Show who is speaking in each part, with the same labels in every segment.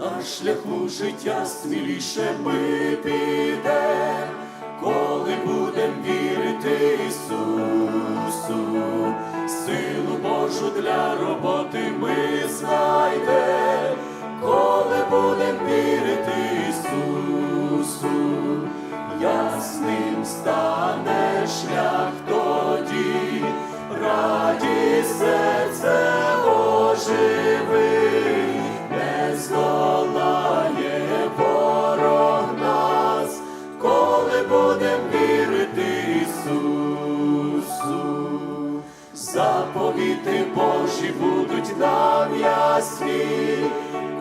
Speaker 1: на шляху життя сміліше ми підем, коли будем вірити Ісусу, силу Божу для роботи ми знайдем, коли будем вірити Ісусу, ясним стане шлях тоді, радість серце оживи, Заповіти Божі будуть нам ясні,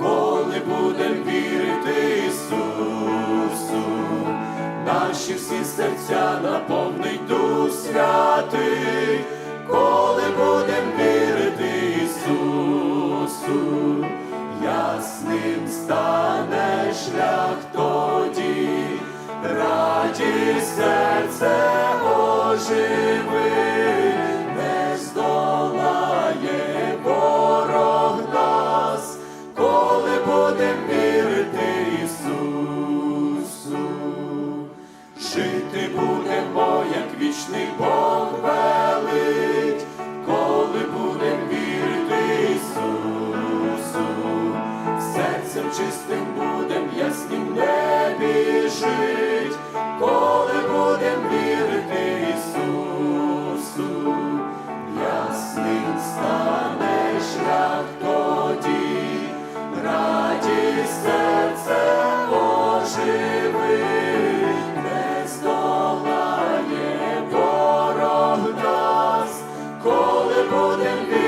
Speaker 1: коли будем вірити Ісусу, наші всі серця наповнить Дух Святий, коли будем вірити Ісусу, ясним стане шлях тоді, радість серце оживи, стане шлях тоді, серце оживи, не здолає ворог нас, коли будем